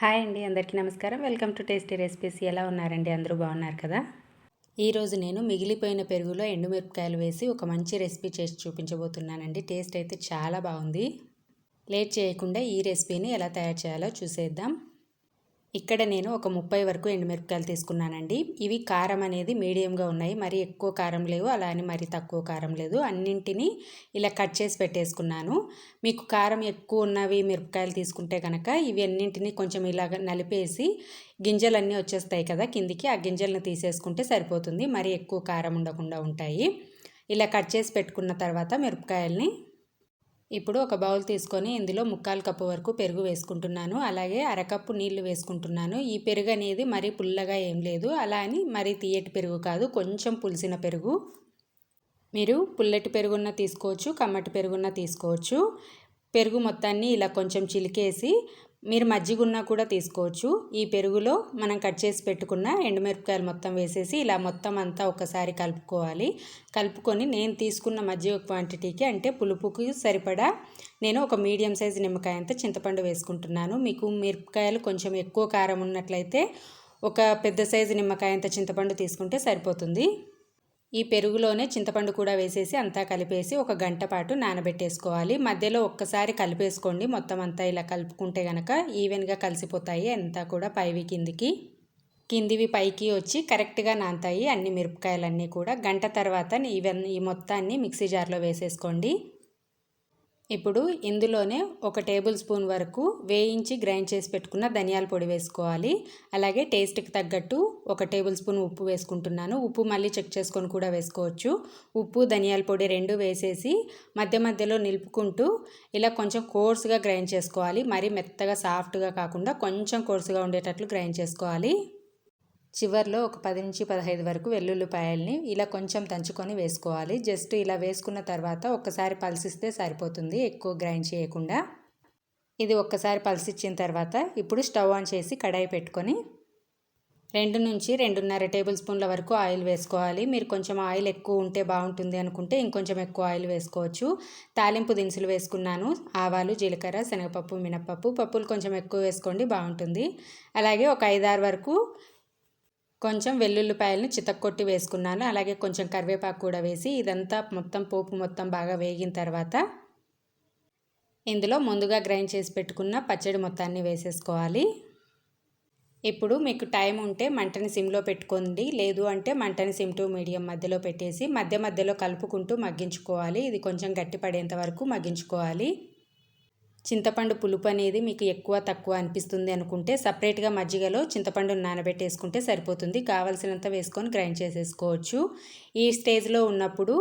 Hi అండి అందరికీ నమస్కారం. Welcome to tasty recipes. ఎలా ఉన్నారండి? అందరూ బాగున్నారు కదా? ఈరోజు నేను మిగిలిపోయిన పెరుగులో ఎండుమిరపకాయలు వేసి ఒక మంచి రెసిపీ చేసి చూపించబోతున్నానండి. టేస్ట్ అయితే చాలా బాగుంది. లేట్ చేయకుండా ఈ రెసిపీని ఎలా తయారు చేయాలో చూసేద్దాం. ఇక్కడ నేను ఒక ముప్పై వరకు ఎండుమిరపకాయలు తీసుకున్నానండి. ఇవి కారం అనేది మీడియంగా ఉన్నాయి. మరి ఎక్కువ కారం లేవు. అలా అని మరి తక్కువ కారం లేదు. అన్నింటినీ ఇలా కట్ చేసి పెట్టేసుకున్నాను. మీకు కారం ఎక్కువ ఉన్నవి మిరపకాయలు తీసుకుంటే కనుక ఇవి అన్నింటినీ కొంచెం ఇలా నలిపేసి గింజలన్నీ వచ్చేస్తాయి కదా కిందికి. ఆ గింజలను తీసేసుకుంటే సరిపోతుంది. మరి ఎక్కువ కారం ఉండకుండా ఉంటాయి. ఇలా కట్ చేసి పెట్టుకున్న తర్వాత మిరపకాయల్ని ఇప్పుడు ఒక బౌల్ తీసుకొని ఇందులో ముక్కాలు కప్పు వరకు పెరుగు వేసుకుంటున్నాను. అలాగే అరకప్పు నీళ్ళు వేసుకుంటున్నాను. ఈ పెరుగు అనేది మరీ పుల్లగా ఏం లేదు. అలా అని మరీ తీయటి పెరుగు కాదు కొంచెం పులిసిన పెరుగు. మీరు పుల్లటి పెరుగున్న తీసుకోవచ్చు కమ్మటి పెరుగున్న తీసుకోవచ్చు. పెరుగు మొత్తాన్ని ఇలా కొంచెం చిలికేసి మీరు మజ్జిగున్న కూడా తీసుకోవచ్చు. ఈ పెరుగులో మనం కట్ చేసి పెట్టుకున్న ఎండుమిరపకాయలు మొత్తం వేసేసి ఇలా మొత్తం అంతా ఒకసారి కలుపుకోవాలి. కలుపుకొని నేను తీసుకున్న మజ్జిగ క్వాంటిటీకి అంటే పులుపుకి సరిపడా నేను ఒక మీడియం సైజు నిమ్మకాయ అంతా చింతపండు వేసుకుంటున్నాను. మీకు మిరపకాయలు కొంచెం ఎక్కువ కారం ఉన్నట్లయితే ఒక పెద్ద సైజు నిమ్మకాయ అంత చింతపండు తీసుకుంటే సరిపోతుంది. ఈ పెరుగులోనే చింతపండు కూడా వేసేసి అంతా కలిపేసి ఒక గంట పాటు నానబెట్టేసుకోవాలి. మధ్యలో ఒక్కసారి కలిపేసుకోండి. మొత్తం అంతా ఇలా కలుపుకుంటే కనుక ఈవెన్గా కలిసిపోతాయి. అంతా కూడా పైవి కిందికి. కిందివి పైకి వచ్చి కరెక్ట్గా నానతాయి. అన్ని మిరపకాయలన్నీ కూడా. గంట తర్వాత ఈవెన్ ఈ మొత్తాన్ని మిక్సీ జార్లో వేసేసుకోండి. ఇప్పుడు ఇందులోనే ఒక టేబుల్ స్పూన్ వరకు వేయించి గ్రైండ్ చేసి పెట్టుకున్న ధనియాల పొడి వేసుకోవాలి. అలాగే టేస్ట్కి తగ్గట్టు ఒక టేబుల్ స్పూన్ ఉప్పు వేసుకుంటున్నాను. ఉప్పు మళ్ళీ చెక్ చేసుకొని కూడా వేసుకోవచ్చు. ఉప్పు ధనియాల పొడి రెండు వేసేసి మధ్య మధ్యలో నిలుపుకుంటూ ఇలా కొంచెం కోర్స్గా గ్రైండ్ చేసుకోవాలి. మరీ మెత్తగా సాఫ్ట్గా కాకుండా కొంచెం కోర్సుగా ఉండేటట్లు గ్రైండ్ చేసుకోవాలి. చివరిలో ఒక పది నుంచి పదహైదు వరకు వెల్లుల్లిపాయల్ని ఇలా కొంచెం దంచుకొని వేసుకోవాలి. జస్ట్ ఇలా వేసుకున్న తర్వాత ఒక్కసారి పల్సిస్తే సరిపోతుంది ఎక్కువ గ్రైండ్ చేయకుండా. ఇది ఒక్కసారి పల్సిచ్చిన తర్వాత ఇప్పుడు స్టవ్ ఆన్ చేసి కడాయి పెట్టుకొని రెండు నుంచి రెండున్నర టేబుల్ స్పూన్ల వరకు ఆయిల్ వేసుకోవాలి. మీరు కొంచెం ఆయిల్ ఎక్కువ ఉంటే బాగుంటుంది అనుకుంటే ఇంకొంచెం ఎక్కువ ఆయిల్ వేసుకోవచ్చు. తాలింపు దినుసులు వేసుకున్నాను. ఆవాలు జీలకర్ర శనగపప్పు మినపప్పు పప్పులు కొంచెం ఎక్కువ వేసుకోండి బాగుంటుంది. అలాగే ఒక ఐదారు వరకు కొంచెం వెల్లుల్లిపాయలను చితక్కొట్టి వేసుకున్నాను. అలాగే కొంచెం కరివేపాకు కూడా వేసి ఇదంతా మొత్తం పోపు మొత్తం బాగా వేగిన తర్వాత ఇందులో ముందుగా గ్రైండ్ చేసి పెట్టుకున్న పచ్చడి మొత్తాన్ని వేసేసుకోవాలి. ఇప్పుడు మీకు టైం ఉంటే మంటని సిమ్లో పెట్టుకోండి. లేదు అంటే మంటని సిమ్ టు మీడియం మధ్యలో పెట్టేసి మధ్య మధ్యలో కలుపుకుంటూ మగ్గించుకోవాలి. ఇది కొంచెం గట్టిపడేంత వరకు మగ్గించుకోవాలి. చింతపండు పులుపు అనేది మీకు ఎక్కువ తక్కువ అనిపిస్తుంది అనుకుంటే సపరేట్గా మజ్జిగలో చింతపండు నానబెట్టేసుకుంటే సరిపోతుంది. కావలసినంత వేసుకొని గ్రైండ్ చేసేసుకోవచ్చు. ఈ స్టేజ్లో ఉన్నప్పుడు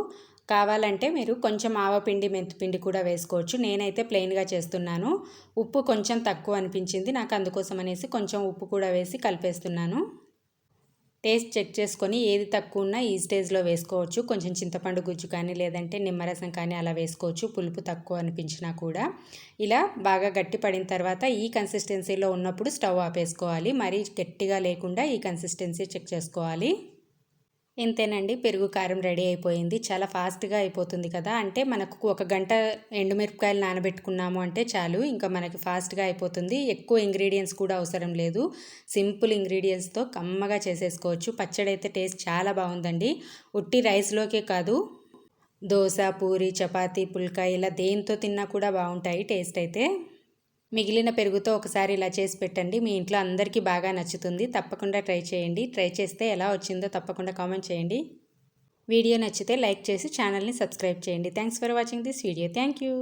కావాలంటే మీరు కొంచెం ఆవపిండి మెంతిపిండి కూడా వేసుకోవచ్చు. నేనైతే ప్లెయిన్గా చేస్తున్నాను. ఉప్పు కొంచెం తక్కువ అనిపించింది. నాకు అందుకోసం అనేసి కొంచెం ఉప్పు కూడా వేసి కలిపేస్తున్నాను. టేస్ట్ చెక్ చేసుకొని ఏది తక్కువ ఉన్నా ఈ స్టేజ్లో వేసుకోవచ్చు. కొంచెం చింతపండు గుజ్జు కానీ లేదంటే నిమ్మరసం కానీ అలా వేసుకోవచ్చు. పులుపు తక్కువ అనిపించినా కూడా. ఇలా బాగా గట్టి పడిన తర్వాత ఈ కన్సిస్టెన్సీలో ఉన్నప్పుడు స్టవ్ ఆపేసుకోవాలి. మరీ గట్టిగా లేకుండా ఈ కన్సిస్టెన్సీ చెక్ చేసుకోవాలి. ఇంతేనండి పెరుగు కారం రెడీ అయిపోయింది. చాలా ఫాస్ట్గా అయిపోతుంది కదా. అంటే మనకు ఒక గంట ఎండుమిరపకాయలు నానబెట్టుకున్నాము అంటే చాలు. ఇంకా మనకి ఫాస్ట్గా అయిపోతుంది. ఎక్కువ ఇంగ్రీడియంట్స్ కూడా అవసరం లేదు. సింపుల్ ఇంగ్రీడియంట్స్తో కమ్మగా చేసేసుకోవచ్చు. పచ్చడి అయితే టేస్ట్ చాలా బాగుందండి. ఉట్టి రైస్లోకే కాదు దోశ పూరి చపాతీ పుల్కా ఇలా దేంతో తిన్నా కూడా బాగుంటాయి టేస్ట్ అయితే. మిగిలిన పెరుగుతో ఒకసారి ఇలా చేసి పెట్టండి. మీ ఇంట్లో అందరికీ బాగా నచ్చుతుంది. తప్పకుండా ట్రై చేయండి. ట్రై చేస్తే ఎలా వచ్చిందో తప్పకుండా కామెంట్ చేయండి. వీడియో నచ్చితే లైక్ చేసి ఛానల్ని సబ్స్క్రైబ్ చేయండి. Thanks for watching this video. Thank you.